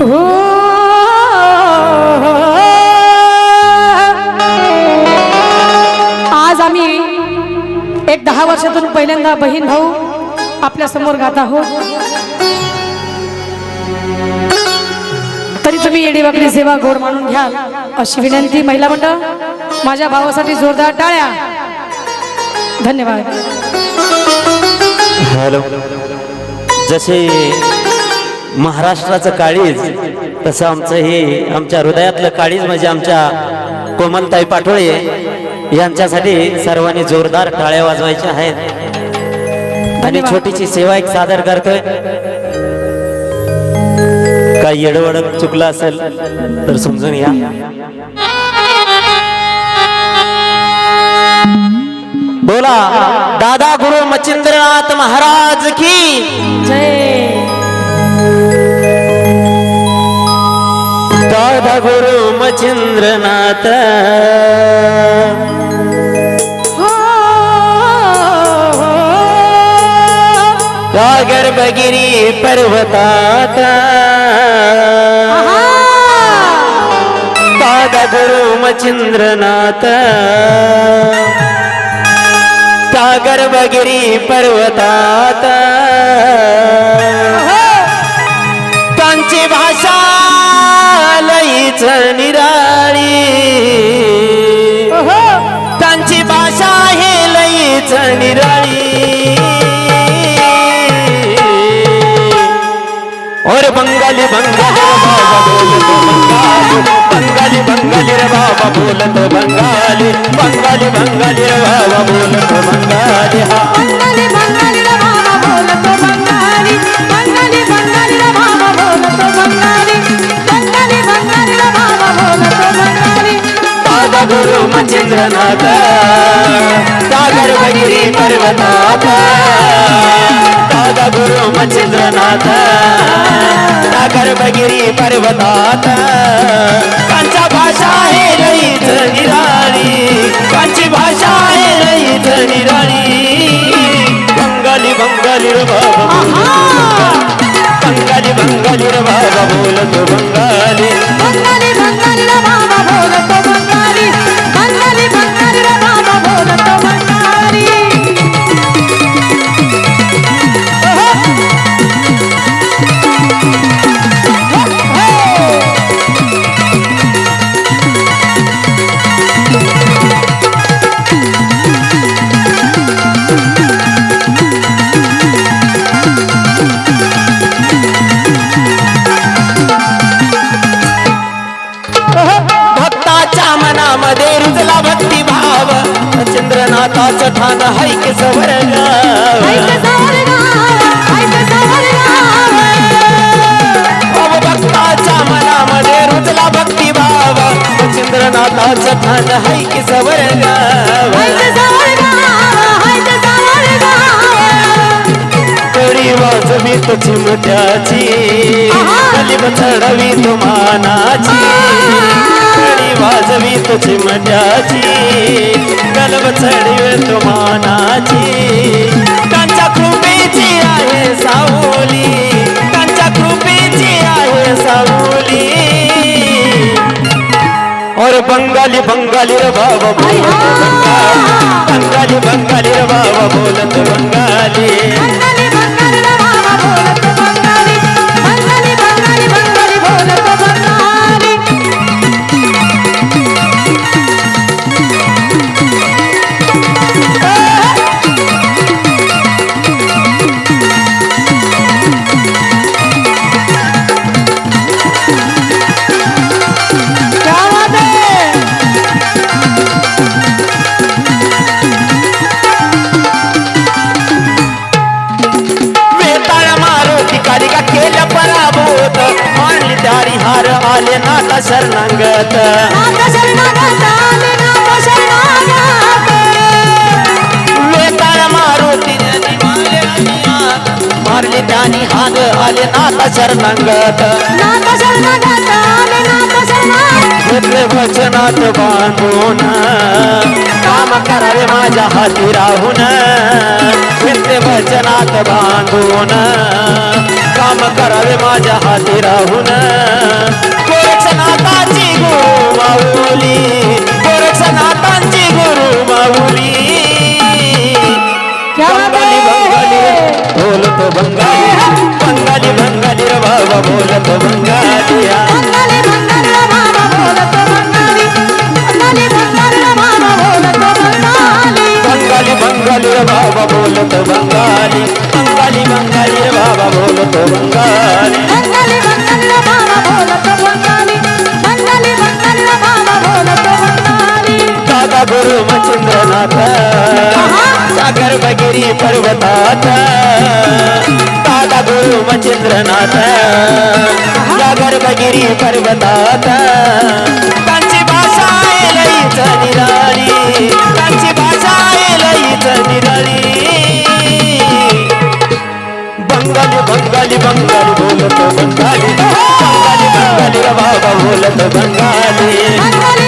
हो. आज आम्ही एक दहा वर्षातून पहिल्यांदा बहीण भाऊ आपल्यासमोर गात आहोत. तरी तुम्ही येडीवाकडी सेवा गोड मानून घ्याल अशी विनंती महिला मंडळ माझ्या भावासाठी जोरदार टाळ्या. धन्यवाद. हॅलो. जसे महाराष्ट्राचं काळीज तसं आमचं हे आमच्या हृदयातलं काळीज म्हणजे आमच्या कोमलताई पाटोळे यांच्यासाठी सर्वांनी जोरदार टाळ्या वाजवायच्या आहेत. आणि. छोटीशी सेवा एक सादर करतोय. काही येडवड चुकलं असेल तर समजून या बोला दादा गुरु मच्छिंद्रनाथ महाराज की? जय। दादा गुरु मच्छिंद्रनाथ। गागर बगिरी पर्वतात. दादा गुरु मच्छिंद्रनाथ। गागर बगिरी पर्वतात. त्यांची भाषा लईच निराळी. त्यांची भाषा हे लईच निराळी. और बंगाली बंगाली बाबा बोलतो बंगाली बंगाली बंगाली बाबा बोलतो बंगाली हा. बंगाली बंगाली रे बाबा बोलतो बंगाली बंगाली बंगाली रे बाबा बोलतो बंगाली बंगाली बंगाली रे बाबा बोलतो बंगाली. दादा गुरु मच्छिंद्रनाथ सागर बगिरी पर्वतात दादा गुरु मच्छिंद्रनाथ सागर बगिरी पर्वतात चंद्रनाथाचं ठाण ऐक सावरगाव भक्ताच्या मनामध्ये रुजला भक्ती भाव. चंद्रनाथाचं ठाण ऐक सावरगाव कडी वाजवी तो चिमट्याची गलीब चढवी तो मानाची कडी वाजवी तो चिमट्याची गलब चढवी तो मानाची त्यांच्या कृपेची आहे सावली त्यांच्या कृपेची आहे सावली. और बंगाली बंगाली रे बाबा बोलत बंगाली. बंगाली बंगाली रे बाबा बोलत बंगाली. दारी हार आले नाथा शरणांगत. वेताळ मारुती मारले त्यानी हात आले नाथा शरणांगत. घेतले वचनात बांधून. काम करावे माझ्या हाती राहून. घेतले वचनात बांधून. काम करावे माझ्या हाती राहून. गोरक्षनाथाची गुरु माऊली. गोरक्षनाथांची गुरु माऊली. बंगाली बंगाली? बोलतो बंगाली. बंगाली बंगाली बाबा बोलतो बंगाली. मच्छिंद्रनाथ सागर बगिरी पर्वतात. दादा गुरु मचिंद्रनाथ सागर बगिरी पर्वतात. त्यांची भाषा आहे लईच निराळी त्यांची भाषा आहे लईच निराळी. बंगाली बंगाली बंगाली बोलत बंगाली. बंगाली बंगाली रे बाबा बोलतो बंगाली.